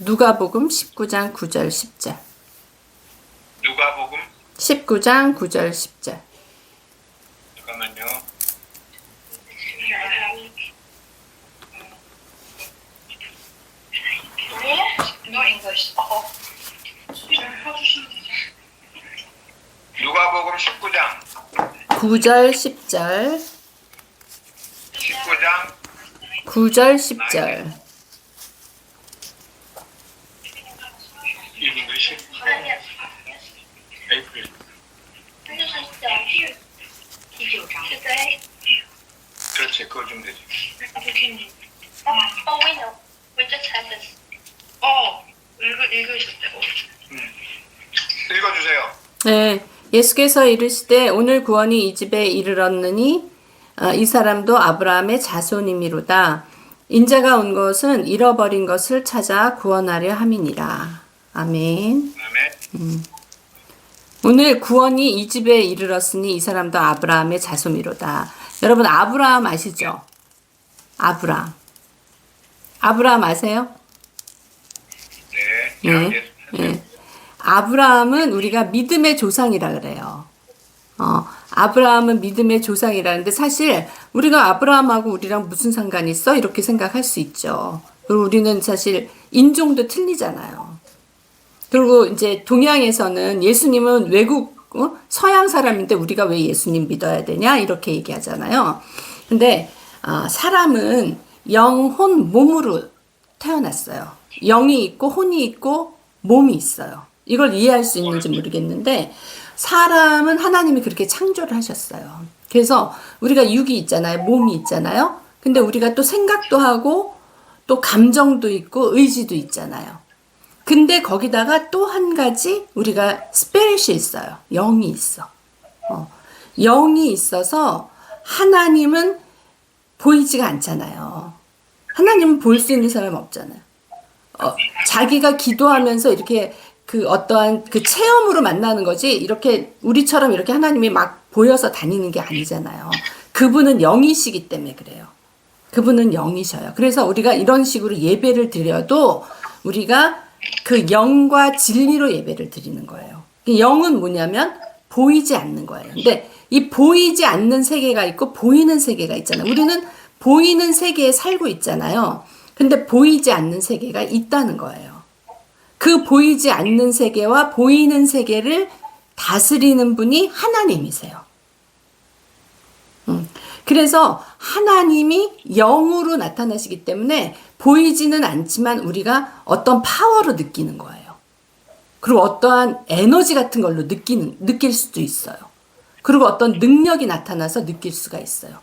누가복음 19장 9절 10절. 누가복음 19장 9절 10절. 잠깐만요. 누가복음 19장 9절 10절. 19장 9절 10절. 그거 좀 되지. Oh, we know. We just had this. 어, 읽으, 읽으셨대요. 읽어주세요. 네, 예수께서 이르시되 오늘 구원이 이 집에 이르렀느니 아, 이 사람도 아브라함의 자손이미로다. 인자가 온 것은 잃어버린 것을 찾아 구원하려 함이니라. 아멘. 그다음에 오늘 구원이 이 집에 이르렀으니 이 사람도 아브라함의 자손이로다. 여러분 아브라함 아시죠? 아브라함. 아브라함 아세요? 네. 예. 예. 예. 아브라함은 우리가 믿음의 조상이라 그래요. 어, 아브라함은 믿음의 조상이라는데 사실 우리가 아브라함하고 우리랑 무슨 상관이 있어? 이렇게 생각할 수 있죠. 그리고 우리는 사실 인종도 틀리잖아요. 그리고 이제 동양에서는 예수님은 외국 어? 서양 사람인데 우리가 왜 예수님 믿어야 되냐 이렇게 얘기하잖아요. 근데 아, 사람은 영혼 몸으로 태어났어요. 영이 있고 혼이 있고 몸이 있어요. 이걸 이해할 수 있는지 모르겠는데 사람은 하나님이 그렇게 창조를 하셨어요. 그래서 우리가 육이 있잖아요. 몸이 있잖아요. 근데 우리가 또 생각도 하고 또 감정도 있고 의지도 있잖아요. 근데 거기다가 또 한 가지 우리가 스피릿이 있어요. 영이 있어. 어. 영이 있어서 하나님은 보이지가 않잖아요. 하나님은 볼 수 있는 사람 없잖아요. 어, 자기가 기도하면서 이렇게 그 어떠한 그 체험으로 만나는 거지 이렇게 우리처럼 이렇게 하나님이 막 보여서 다니는 게 아니잖아요. 그분은 영이시기 때문에 그래요. 그분은 영이셔요. 그래서 우리가 이런 식으로 예배를 드려도 우리가 그 영과 진리로 예배를 드리는 거예요. 그 영은 뭐냐면 보이지 않는 거예요. 근데 이 보이지 않는 세계가 있고 보이는 세계가 있잖아요. 우리는 보이는 세계에 살고 있잖아요. 근데 보이지 않는 세계가 있다는 거예요. 그 보이지 않는 세계와 보이는 세계를 다스리는 분이 하나님이세요. 음, 그래서 하나님이 영으로 나타나시기 때문에 보이지는 않지만 우리가 어떤 파워로 느끼는 거예요. 그리고 어떠한 에너지 같은 걸로 느끼는, 느낄 수도 있어요. 그리고 어떤 능력이 나타나서 느낄 수가 있어요.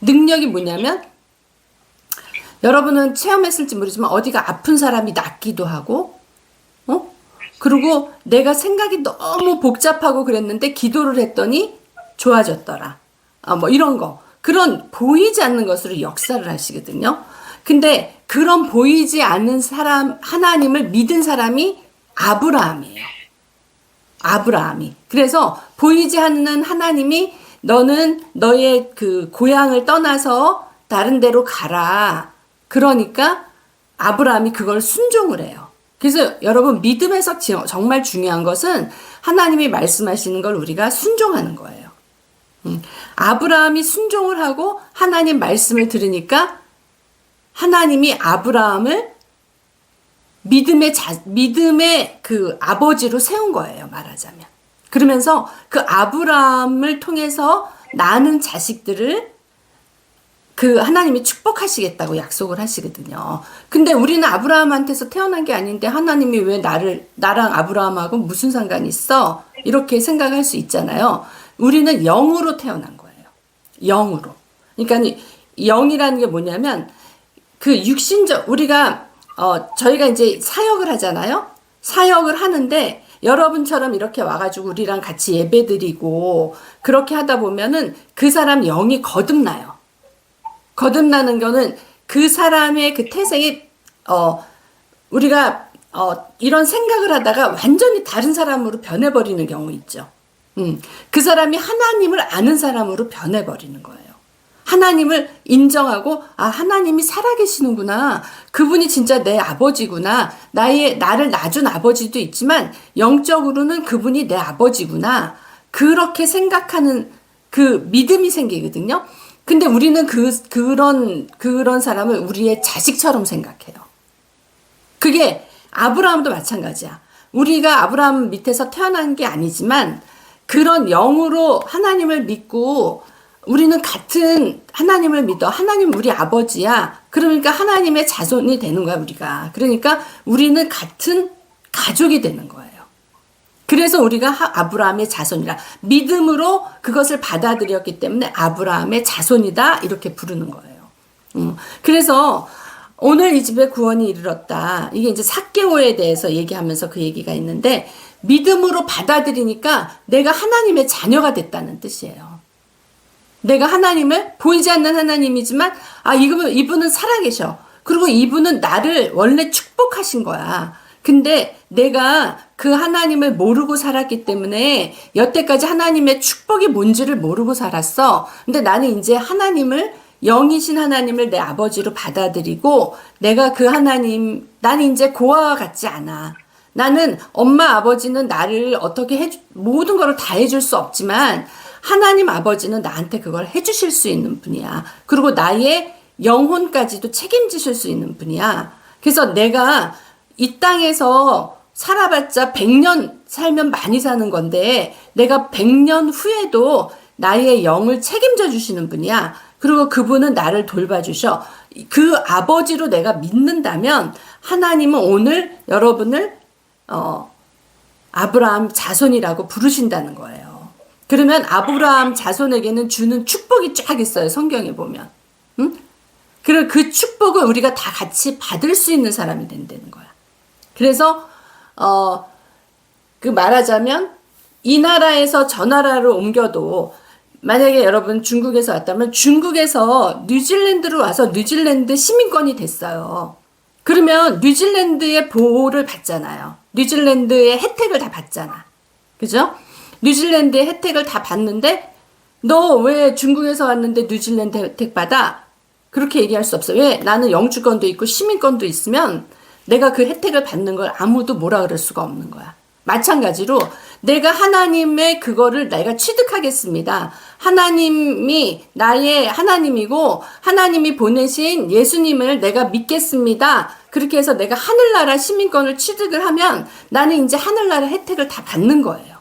능력이 뭐냐면 여러분은 체험했을지 모르지만 어디가 아픈 사람이 낫기도 하고, 어? 그리고 내가 생각이 너무 복잡하고 그랬는데 기도를 했더니 좋아졌더라. 아, 뭐 이런 거. 그런 보이지 않는 것으로 역사를 하시거든요. 근데 그런 보이지 않는 사람, 하나님을 믿은 사람이 아브라함이에요. 아브라함이. 그래서 보이지 않는 하나님이 너는 너의 그 고향을 떠나서 다른 데로 가라. 그러니까 아브라함이 그걸 순종을 해요. 그래서 여러분 믿음에서 지- 정말 중요한 것은 하나님이 말씀하시는 걸 우리가 순종하는 거예요. 음, 아브라함이 순종을 하고 하나님 말씀을 들으니까 하나님이 아브라함을 믿음의 자, 믿음의 그 아버지로 세운 거예요, 말하자면. 그러면서 그 아브라함을 통해서 나는 자식들을 그 하나님이 축복하시겠다고 약속을 하시거든요. 근데 우리는 아브라함한테서 태어난 게 아닌데 하나님이 왜 나를 나랑 아브라함하고 무슨 상관이 있어? 이렇게 생각할 수 있잖아요. 우리는 영으로 태어난 거예요. 영으로. 그러니까 이 영이라는 게 뭐냐면 그 육신적 우리가 어 저희가 이제 사역을 하잖아요. 사역을 하는데 여러분처럼 이렇게 와가지고 우리랑 같이 예배드리고 그렇게 하다 보면은 그 사람 영이 거듭나요. 거듭나는 거는 그 사람의 그 태생이 어 우리가 어 이런 생각을 하다가 완전히 다른 사람으로 변해버리는 경우 있죠. 음, 그 사람이 하나님을 아는 사람으로 변해버리는 거예요. 하나님을 인정하고 아 하나님이 살아계시는구나 그분이 진짜 내 아버지구나 나의 나를 낳아준 아버지도 있지만 영적으로는 그분이 내 아버지구나 그렇게 생각하는 그 믿음이 생기거든요. 근데 우리는 그 그런 그런 사람을 우리의 자식처럼 생각해요. 그게 아브라함도 마찬가지야. 우리가 아브라함 밑에서 태어난 게 아니지만 그런 영으로 하나님을 믿고 우리는 같은 하나님을 믿어. 하나님 우리 아버지야. 그러니까 하나님의 자손이 되는 거야, 우리가. 그러니까 우리는 같은 가족이 되는 거예요. 그래서 우리가 하- 아브라함의 자손이라 믿음으로 그것을 받아들였기 때문에 아브라함의 자손이다 이렇게 부르는 거예요. 음, 그래서 오늘 이 집에 구원이 이르렀다. 이게 이제 사개오에 대해서 얘기하면서 그 얘기가 있는데 믿음으로 받아들이니까 내가 하나님의 자녀가 됐다는 뜻이에요. 내가 하나님을 보이지 않는 하나님이지만 아 이분 이분은 살아계셔. 그리고 이분은 나를 원래 축복하신 거야. 근데 내가 그 하나님을 모르고 살았기 때문에 여태까지 하나님의 축복이 뭔지를 모르고 살았어. 근데 나는 이제 하나님을 영이신 하나님을 내 아버지로 받아들이고 내가 그 하나님 나는 이제 고아와 같지 않아. 나는 엄마 아버지는 나를 어떻게 해 모든 거를 다 해줄 수 없지만 하나님 아버지는 나한테 그걸 해주실 수 있는 분이야. 그리고 나의 영혼까지도 책임지실 수 있는 분이야. 그래서 내가 이 땅에서 살아봤자 100년 살면 많이 사는 건데 내가 100년 후에도 나의 영을 책임져 주시는 분이야. 그리고 그분은 나를 돌봐주셔. 그 아버지로 내가 믿는다면 하나님은 오늘 여러분을 어, 아브라함 자손이라고 부르신다는 거예요. 그러면 아브라함 자손에게는 주는 축복이 쫙 있어요. 성경에 보면. 응? 그리고 그 축복을 우리가 다 같이 받을 수 있는 사람이 된다는 거야. 그래서 어, 그 말하자면 이 나라에서 저 나라로 옮겨도 만약에 여러분 중국에서 왔다면 중국에서 뉴질랜드로 와서 뉴질랜드 시민권이 됐어요. 그러면 뉴질랜드의 보호를 받잖아요. 뉴질랜드의 혜택을 다 받잖아. 그죠? 뉴질랜드의 혜택을 다 받는데 너 왜 중국에서 왔는데 뉴질랜드 혜택 받아? 그렇게 얘기할 수 없어. 왜? 나는 영주권도 있고 시민권도 있으면 내가 그 혜택을 받는 걸 아무도 뭐라 그럴 수가 없는 거야. 마찬가지로 내가 하나님의 그거를 내가 취득하겠습니다. 하나님이 나의 하나님이고 하나님이 보내신 예수님을 내가 믿겠습니다. 그렇게 해서 내가 하늘나라 시민권을 취득을 하면 나는 이제 하늘나라 혜택을 다 받는 거예요.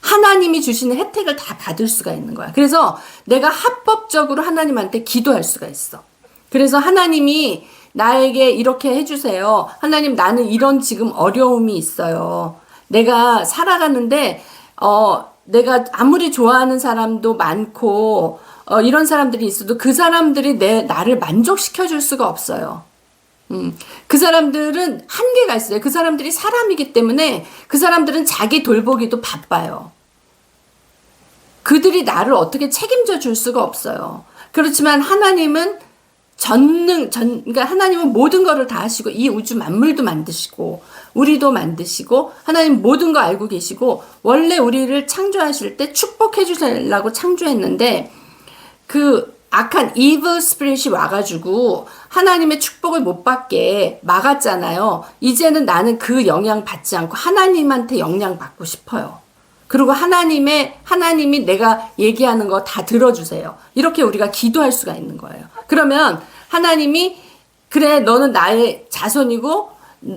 하나님이 주시는 혜택을 다 받을 수가 있는 거야. 그래서 내가 합법적으로 하나님한테 기도할 수가 있어. 그래서 하나님이 나에게 이렇게 해주세요. 하나님 나는 이런 지금 어려움이 있어요. 내가 살아가는데 어 내가 아무리 좋아하는 사람도 많고 어 이런 사람들이 있어도 그 사람들이 내 나를 만족시켜 줄 수가 없어요. 음, 그 사람들은 한계가 있어요. 그 사람들이 사람이기 때문에 그 사람들은 자기 돌보기도 바빠요. 그들이 나를 어떻게 책임져 줄 수가 없어요. 그렇지만 하나님은 전능 전 그러니까 하나님은 모든 것을 다 하시고 이 우주 만물도 만드시고 우리도 만드시고 하나님 모든 거 알고 계시고 원래 우리를 창조하실 때 축복해 주시려고 창조했는데 그 악한 evil spirit이 와가지고 하나님의 축복을 못 받게 막았잖아요. 이제는 나는 그 영향 받지 않고 하나님한테 영향 받고 싶어요. 그리고 하나님의 하나님이 내가 얘기하는 거 다 들어주세요. 이렇게 우리가 기도할 수가 있는 거예요. 그러면 하나님이 그래 너는 나의 자손이고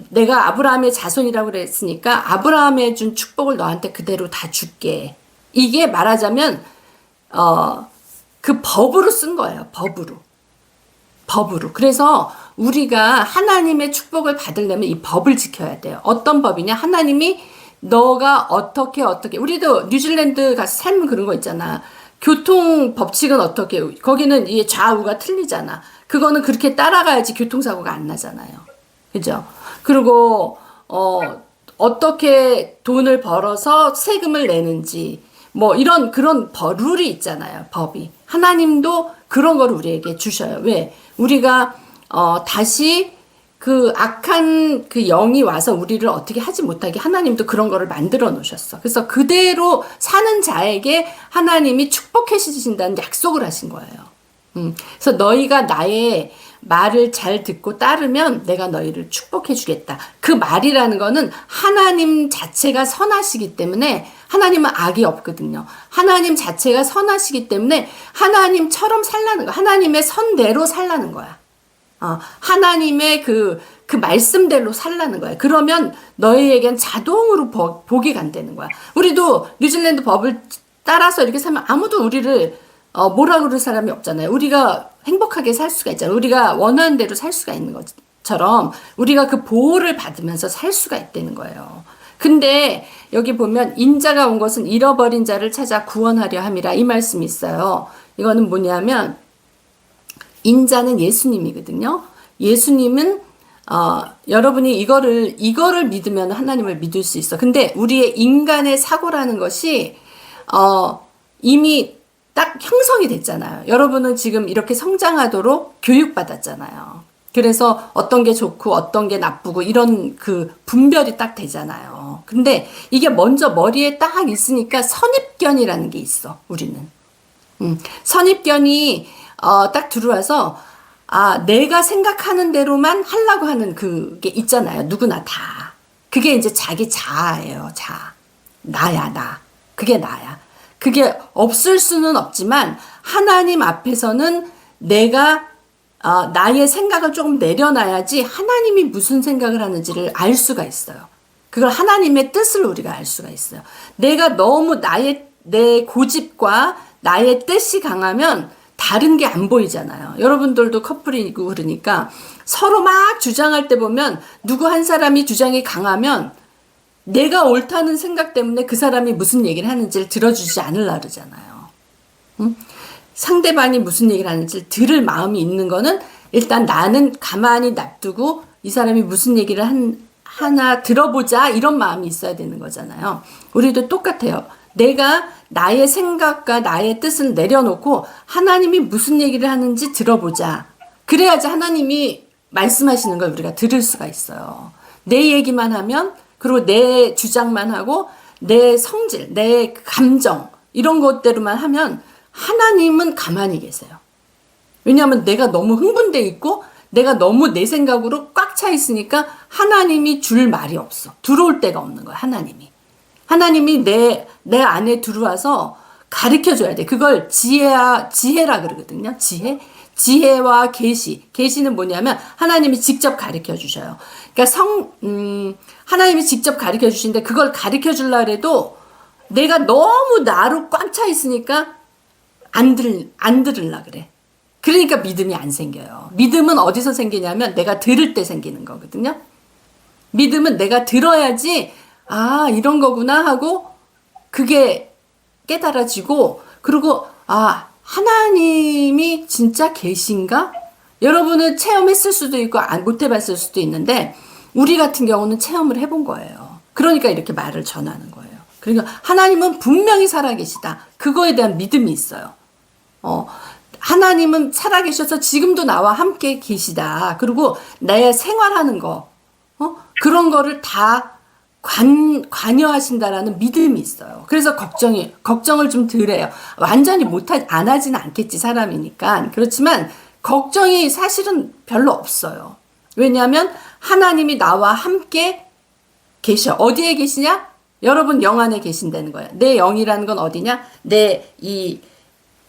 내가 아브라함의 자손이라고 그랬으니까 아브라함의 준 축복을 너한테 그대로 다 줄게. 이게 말하자면 어 그 법으로 쓴 거예요. 법으로. 법으로. 그래서 우리가 하나님의 축복을 받으려면 이 법을 지켜야 돼요. 어떤 법이냐? 하나님이 너가 어떻게 어떻게 우리도 뉴질랜드 가서 살면 그런 거 있잖아. 교통 법칙은 어떻게 거기는 이 좌우가 틀리잖아. 그거는 그렇게 따라가야지 교통사고가 안 나잖아요. 그죠? 그리고 어 어떻게 돈을 벌어서 세금을 내는지 뭐 이런 그런 버, 룰이 있잖아요. 법이. 하나님도 그런 걸 우리에게 주셔요. 왜? 우리가 어 다시 그 악한 그 영이 와서 우리를 어떻게 하지 못하게 하나님도 그런 거를 만들어 놓으셨어. 그래서 그대로 사는 자에게 하나님이 축복해 주신다는 약속을 하신 거예요. 음, 그래서 너희가 나의 말을 잘 듣고 따르면 내가 너희를 축복해 주겠다. 그 말이라는 거는 하나님 자체가 선하시기 때문에 하나님은 악이 없거든요. 하나님 자체가 선하시기 때문에 하나님처럼 살라는 거야. 하나님의 선대로 살라는 거야. 어, 하나님의 그, 그 말씀대로 살라는 거야. 그러면 너희에겐 자동으로 복, 복이 간다는 거야. 우리도 뉴질랜드 법을 따라서 이렇게 살면 아무도 우리를 어, 뭐라 그럴 사람이 없잖아요. 우리가 행복하게 살 수가 있잖아요. 우리가 원하는 대로 살 수가 있는 것처럼 우리가 그 보호를 받으면서 살 수가 있다는 거예요. 근데 여기 보면 인자가 온 것은 잃어버린 자를 찾아 구원하려 함이라 이 말씀이 있어요. 이거는 뭐냐면 인자는 예수님이거든요. 예수님은 어, 여러분이 이거를 이거를 믿으면 하나님을 믿을 수 있어. 근데 우리의 인간의 사고라는 것이 어, 이미 딱 형성이 됐잖아요. 여러분은 지금 이렇게 성장하도록 교육받았잖아요. 그래서 어떤 게 좋고 어떤 게 나쁘고 이런 그 분별이 딱 되잖아요. 근데 이게 먼저 머리에 딱 있으니까 선입견이라는 게 있어, 우리는. 음, 선입견이 어, 딱 들어와서 아 내가 생각하는 대로만 하려고 하는 그게 있잖아요. 누구나 다. 그게 이제 자기 자아예요. 자. 나야 나. 그게 나야. 그게 없을 수는 없지만 하나님 앞에서는 내가 어, 나의 생각을 조금 내려놔야지 하나님이 무슨 생각을 하는지를 알 수가 있어요. 그걸 하나님의 뜻을 우리가 알 수가 있어요. 내가 너무 나의 내 고집과 나의 뜻이 강하면 다른 게 안 보이잖아요. 여러분들도 커플이고 그러니까 서로 막 주장할 때 보면 누구 한 사람이 주장이 강하면 내가 옳다는 생각 때문에 그 사람이 무슨 얘기를 하는지를 들어주지 않으려 그러잖아요. 응? 상대방이 무슨 얘기를 하는지 들을 마음이 있는 거는 일단 나는 가만히 놔두고 이 사람이 무슨 얘기를 한, 하나 들어보자 이런 마음이 있어야 되는 거잖아요. 우리도 똑같아요. 내가 나의 생각과 나의 뜻을 내려놓고 하나님이 무슨 얘기를 하는지 들어보자. 그래야지 하나님이 말씀하시는 걸 우리가 들을 수가 있어요. 내 얘기만 하면 그리고 내 주장만 하고 내 성질, 내 감정 이런 것대로만 하면 하나님은 가만히 계세요. 왜냐하면 내가 너무 흥분돼 있고 내가 너무 내 생각으로 꽉 차 있으니까 하나님이 줄 말이 없어. 들어올 데가 없는 거야, 하나님이. 하나님이 내, 내 안에 들어와서 가르쳐 줘야 돼. 그걸 지혜야, 지혜라 그러거든요. 지혜. 지혜와 계시. 계시는 뭐냐면 하나님이 직접 가르쳐 주셔요. 그러니까 성, 음, 하나님이 직접 가르쳐 주시는데 그걸 가르쳐 주려 해도 내가 너무 나로 꽉 차 있으니까 안 들, 안 들으려 그래. 그러니까 믿음이 안 생겨요. 믿음은 어디서 생기냐면 내가 들을 때 생기는 거거든요. 믿음은 내가 들어야지, 아, 이런 거구나 하고, 그게 깨달아지고, 그리고, 아, 하나님이 진짜 계신가? 여러분은 체험했을 수도 있고, 안, 못 해봤을 수도 있는데, 우리 같은 경우는 체험을 해본 거예요. 그러니까 이렇게 말을 전하는 거예요. 그러니까 하나님은 분명히 살아계시다. 그거에 대한 믿음이 있어요. 어, 하나님은 살아계셔서 지금도 나와 함께 계시다. 그리고 내 생활하는 거, 어? 그런 거를 다 관, 관여하신다라는 믿음이 있어요. 그래서 걱정이, 걱정을 좀 덜 해요. 완전히 못하, 안 하지는 않겠지, 사람이니까. 그렇지만, 걱정이 사실은 별로 없어요. 왜냐하면 하나님이 나와 함께 계셔. 어디에 계시냐? 여러분 영 안에 계신다는 거야. 내 영이라는 건 어디냐? 내 이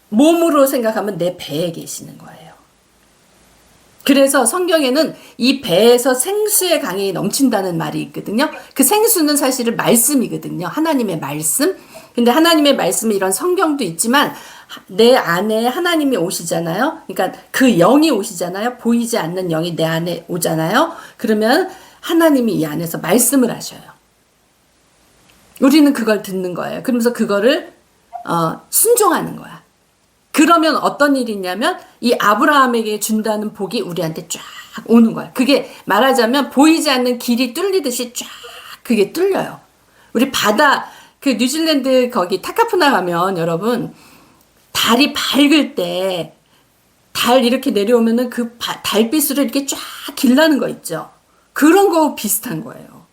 몸으로 생각하면 내 배에 계시는 거예요. 그래서 성경에는 이 배에서 생수의 강이 넘친다는 말이 있거든요. 그 생수는 사실은 말씀이거든요. 하나님의 말씀. 근데 하나님의 말씀이 이런 성경도 있지만 내 안에 하나님이 오시잖아요. 그러니까 그 영이 오시잖아요. 보이지 않는 영이 내 안에 오잖아요. 그러면 하나님이 이 안에서 말씀을 하셔요. 우리는 그걸 듣는 거예요. 그러면서 그거를 어, 순종하는 거야. 그러면 어떤 일이 있냐면 이 아브라함에게 준다는 복이 우리한테 쫙 오는 거야. 그게 말하자면 보이지 않는 길이 뚫리듯이 쫙 그게 뚫려요. 우리 바다 그 뉴질랜드 거기 타카푸나 가면 여러분 달이 밝을 때 달 이렇게 내려오면은 그 바- 달빛으로 이렇게 쫙 길라는 거 있죠. 그런 거 비슷한 거예요.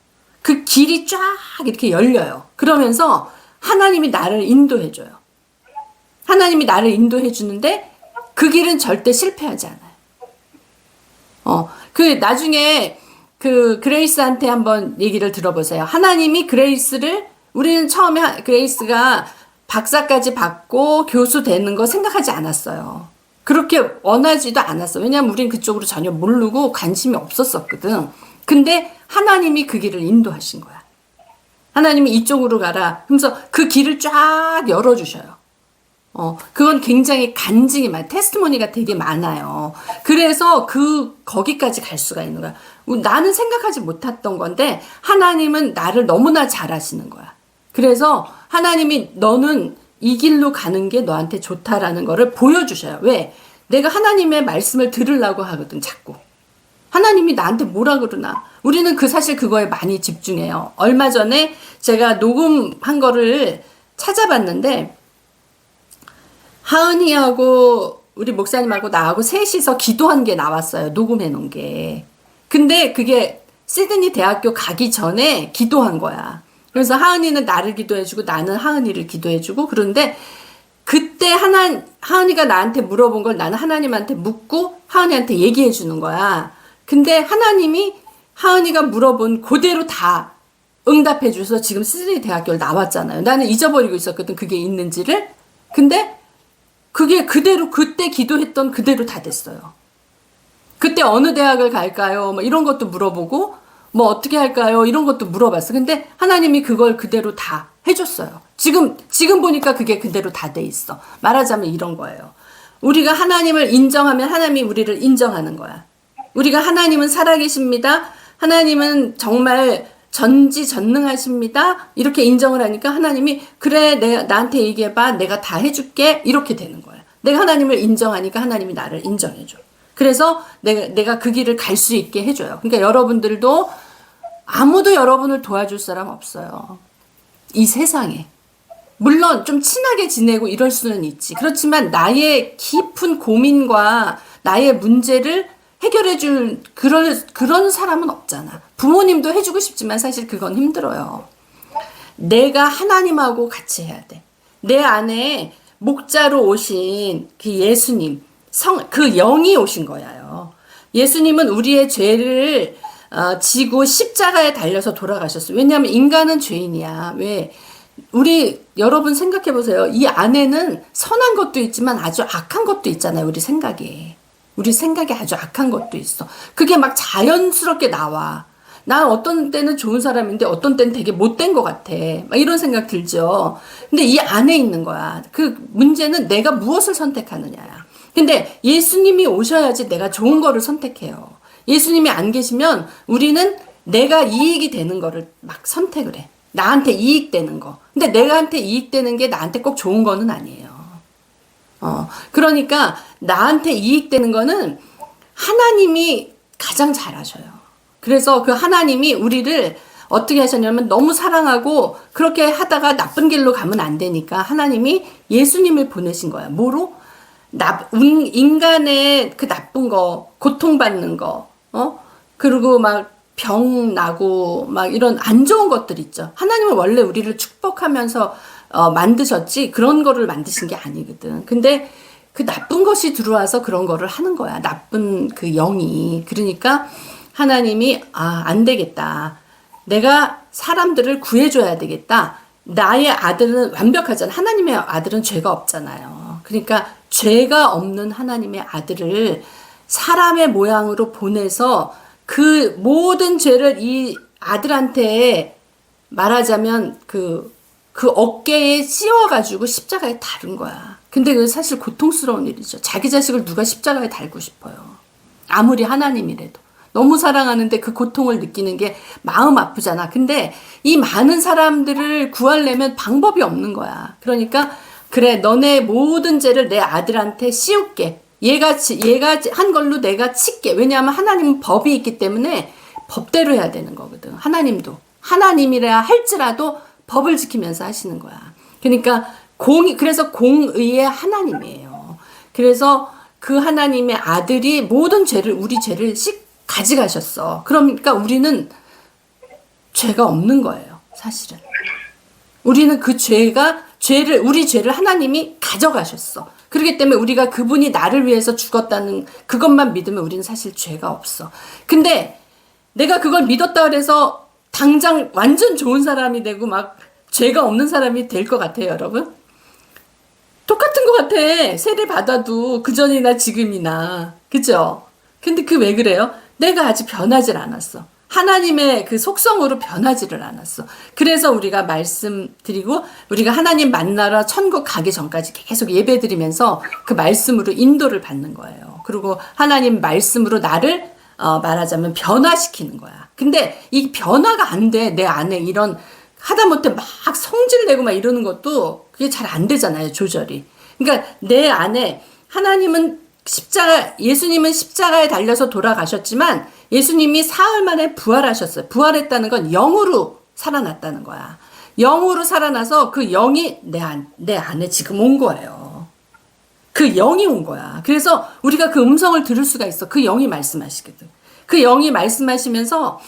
그 길이 쫙 이렇게 열려요. 그러면서 하나님이 나를 인도해줘요. 하나님이 나를 인도해 주는데 그 길은 절대 실패하지 않아요. 어, 그 나중에 그 그레이스한테 한번 얘기를 들어보세요. 하나님이 그레이스를 우리는 처음에 하- 그레이스가 박사까지 받고 교수 되는 거 생각하지 않았어요. 그렇게 원하지도 않았어. 왜냐면 우린 그쪽으로 전혀 모르고 관심이 없었었거든. 근데 하나님이 그 길을 인도하신 거야. 하나님이 이쪽으로 가라. 그래서 그 길을 쫙 열어주셔요. 어, 그건 굉장히 간증이 많, 테스트모니가 되게 많아요. 그래서 그, 거기까지 갈 수가 있는 거야. 나는 생각하지 못했던 건데, 하나님은 나를 너무나 잘 아시는 거야. 그래서 하나님이 너는 이 길로 가는 게 너한테 좋다라는 거를 보여주셔요. 왜? 내가 하나님의 말씀을 들으려고 하거든, 자꾸. 하나님이 나한테 뭐라 그러나. 우리는 그 사실 그거에 많이 집중해요. 얼마 전에 제가 녹음한 거를 찾아봤는데, 하은이하고 우리 목사님하고 나하고 셋이서 기도한 게 나왔어요. 녹음해 놓은 게. 근데 그게 시드니 대학교 가기 전에 기도한 거야. 그래서 하은이는 나를 기도해주고 나는 하은이를 기도해주고 그런데 그때 하나 하은이가 나한테 물어본 걸 나는 하나님한테 묻고 하은이한테 얘기해 주는 거야. 근데 하나님이 하은이가 물어본 그대로 다 응답해 줘서 지금 시드니 대학교를 나왔잖아요. 나는 잊어버리고 있었거든. 그게 있는지를. 근데 그게 그대로 그때 기도했던 그대로 다 됐어요. 그때 어느 대학을 갈까요? 뭐 이런 것도 물어보고 뭐 어떻게 할까요? 이런 것도 물어봤어. 근데 하나님이 그걸 그대로 다 해줬어요. 지금 지금 보니까 그게 그대로 다 돼 있어. 말하자면 이런 거예요. 우리가 하나님을 인정하면 하나님이 우리를 인정하는 거야. 우리가 하나님은 살아계십니다. 하나님은 정말 전지전능하십니다. 이렇게 인정을 하니까 하나님이 그래 내가 나한테 얘기해봐 내가 다 해줄게 이렇게 되는 거야. 내가 하나님을 인정하니까 하나님이 나를 인정해줘. 그래서 내가 내가 그 길을 갈 수 있게 해줘요. 그러니까 여러분들도 아무도 여러분을 도와줄 사람 없어요. 이 세상에. 물론 좀 친하게 지내고 이럴 수는 있지. 그렇지만 나의 깊은 고민과 나의 문제를 해결해 줄 그런 그런 사람은 없잖아. 부모님도 해 주고 싶지만 사실 그건 힘들어요. 내가 하나님하고 같이 해야 돼. 내 안에 목자로 오신 그 예수님, 성, 그 영이 오신 거예요. 예수님은 우리의 죄를 어, 지고 십자가에 달려서 돌아가셨어요. 왜냐하면 인간은 죄인이야. 왜? 우리 여러분 생각해 보세요. 이 안에는 선한 것도 있지만 아주 악한 것도 있잖아요. 우리 생각에. 우리 생각에 아주 악한 것도 있어. 그게 막 자연스럽게 나와. 난 어떤 때는 좋은 사람인데 어떤 때는 되게 못된 것 같아. 막 이런 생각 들죠. 근데 이 안에 있는 거야. 그 문제는 내가 무엇을 선택하느냐야. 근데 예수님이 오셔야지 내가 좋은 거를 선택해요. 예수님이 안 계시면 우리는 내가 이익이 되는 거를 막 선택을 해. 나한테 이익되는 거. 근데 내가한테 이익되는 게 나한테 꼭 좋은 거는 아니에요. 어, 그러니까 나한테 이익되는 거는 하나님이 가장 잘하셔요. 그래서 그 하나님이 우리를 어떻게 하셨냐면 너무 사랑하고 그렇게 하다가 나쁜 길로 가면 안 되니까 하나님이 예수님을 보내신 거야. 뭐로? 나, 운- 인간의 그 나쁜 거, 고통받는 거, 어? 그리고 막 병 나고 막 이런 안 좋은 것들 있죠. 하나님은 원래 우리를 축복하면서 어, 만드셨지 그런 거를 만드신 게 아니거든. 근데 그 나쁜 것이 들어와서 그런 거를 하는 거야. 나쁜 그 영이. 그러니까 하나님이 아, 안 되겠다. 내가 사람들을 구해줘야 되겠다. 나의 아들은 완벽하잖아. 하나님의 아들은 죄가 없잖아요. 그러니까 죄가 없는 하나님의 아들을 사람의 모양으로 보내서 그 모든 죄를 이 아들한테 말하자면 그, 그 어깨에 씌워가지고 십자가에 다른 거야. 근데 그건 사실 고통스러운 일이죠. 자기 자식을 누가 십자가에 달고 싶어요. 아무리 하나님이라도. 너무 사랑하는데 그 고통을 느끼는 게 마음 아프잖아. 근데 이 많은 사람들을 구하려면 방법이 없는 거야. 그러니까 그래 너네 모든 죄를 내 아들한테 씌울게. 얘가 지- 얘가 한 걸로 내가 칠게. 왜냐하면 하나님은 법이 있기 때문에 법대로 해야 되는 거거든. 하나님도 하나님이라 할지라도 법을 지키면서 하시는 거야. 그러니까 공이 그래서 공의의 하나님이에요. 그래서 그 하나님의 아들이 모든 죄를 우리 죄를 씩 가져가셨어. 그러니까 우리는 죄가 없는 거예요, 사실은. 우리는 그 죄가 죄를 우리 죄를 하나님이 가져가셨어. 그렇기 때문에 우리가 그분이 나를 위해서 죽었다는 그것만 믿으면 우리는 사실 죄가 없어. 근데 내가 그걸 믿었다 그래서 당장 완전 좋은 사람이 되고 막 죄가 없는 사람이 될 것 같아요, 여러분. 똑같은 것 같아. 세례 받아도 그 전이나 지금이나. 그죠? 근데 그 왜 그래요? 내가 아직 변하질 않았어. 하나님의 그 속성으로 변하지를 않았어. 그래서 우리가 말씀드리고 우리가 하나님 만나러 천국 가기 전까지 계속 예배 드리면서 그 말씀으로 인도를 받는 거예요. 그리고 하나님 말씀으로 나를 어, 말하자면 변화시키는 거야. 근데 이 변화가 안 돼. 내 안에 이런 하다못해 막 성질 내고 막 이러는 것도 그게 잘 안 되잖아요. 조절이. 그러니까 내 안에 하나님은 십자가 예수님은 십자가에 달려서 돌아가셨지만 예수님이 사흘 만에 부활하셨어요. 부활했다는 건 영으로 살아났다는 거야. 영으로 살아나서 그 영이 내, 안, 내 안에 지금 온 거예요. 그 영이 온 거야. 그래서 우리가 그 음성을 들을 수가 있어. 그 영이 말씀하시거든. 그 영이 말씀하시면서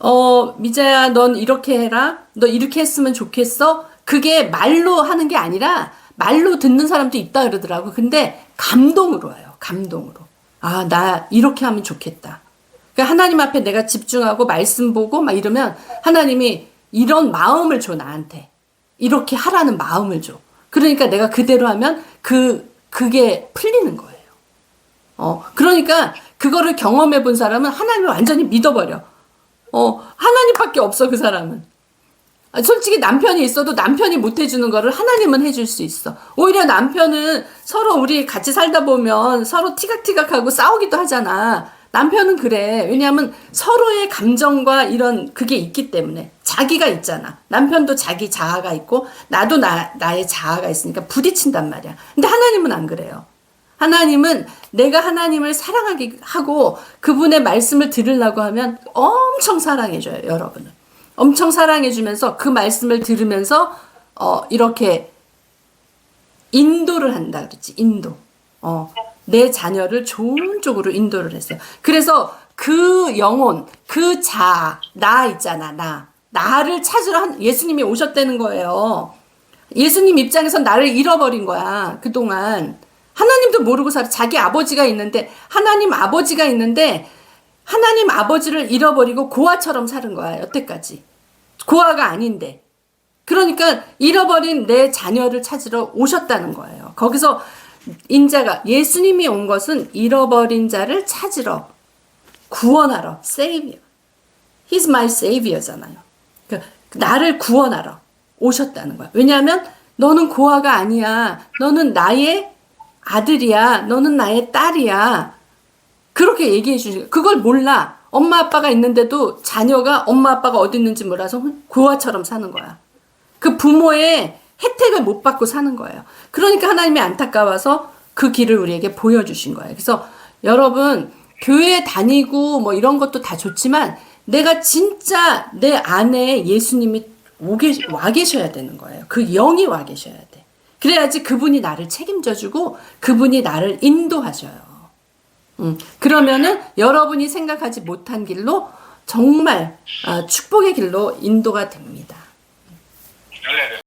어, 미자야, 넌 이렇게 해라. 너 이렇게 했으면 좋겠어. 그게 말로 하는 게 아니라 말로 듣는 사람도 있다 그러더라고. 근데 감동으로 와요. 감동으로. 아, 나 이렇게 하면 좋겠다. 그러니까 하나님 앞에 내가 집중하고 말씀 보고 막 이러면 하나님이 이런 마음을 줘, 나한테. 이렇게 하라는 마음을 줘. 그러니까 내가 그대로 하면 그, 그게 풀리는 거예요. 어, 그러니까 그거를 경험해 본 사람은 하나님을 완전히 믿어버려. 어, 하나님밖에 없어, 그 사람은. 아, 솔직히 남편이 있어도 남편이 못 해주는 거를 하나님은 해줄 수 있어. 오히려 남편은 서로 우리 같이 살다 보면 서로 티각티각하고 싸우기도 하잖아. 남편은 그래. 왜냐하면 서로의 감정과 이런 그게 있기 때문에. 자기가 있잖아. 남편도 자기 자아가 있고, 나도 나, 나의 자아가 있으니까 부딪힌단 말이야. 근데 하나님은 안 그래요. 하나님은 내가 하나님을 사랑하게 하고 그분의 말씀을 들으려고 하면 엄청 사랑해줘요, 여러분은. 엄청 사랑해주면서 그 말씀을 들으면서 어, 이렇게 인도를 한다 그랬지, 인도. 어, 내 자녀를 좋은 쪽으로 인도를 했어요. 그래서 그 영혼, 그 자, 나 있잖아, 나. 나를 찾으러 한, 예수님이 오셨다는 거예요. 예수님 입장에선 나를 잃어버린 거야, 그동안. 하나님도 모르고 살아. 자기 아버지가 있는데, 하나님 아버지가 있는데, 하나님 아버지를 잃어버리고 고아처럼 사는 거야, 여태까지. 고아가 아닌데. 그러니까 잃어버린 내 자녀를 찾으러 오셨다는 거예요. 거기서 인자가 예수님이 온 것은 잃어버린 자를 찾으러 구원하러 savior. He's my savior잖아요. 그러니까 나를 구원하러 오셨다는 거야. 왜냐하면 너는 고아가 아니야. 너는 나의 아들이야. 너는 나의 딸이야. 그렇게 얘기해 주시고 그걸 몰라. 엄마 아빠가 있는데도 자녀가 엄마 아빠가 어디 있는지 몰라서 고아처럼 사는 거야. 그 부모의 혜택을 못 받고 사는 거예요. 그러니까 하나님이 안타까워서 그 길을 우리에게 보여주신 거예요. 그래서 여러분 교회 다니고 뭐 이런 것도 다 좋지만 내가 진짜 내 안에 예수님이 오게, 와 계셔야 되는 거예요. 그 영이 와 계셔야 돼. 그래야지 그분이 나를 책임져주고 그분이 나를 인도하셔요. 음, 그러면은 여러분이 생각하지 못한 길로 정말 아, 축복의 길로 인도가 됩니다.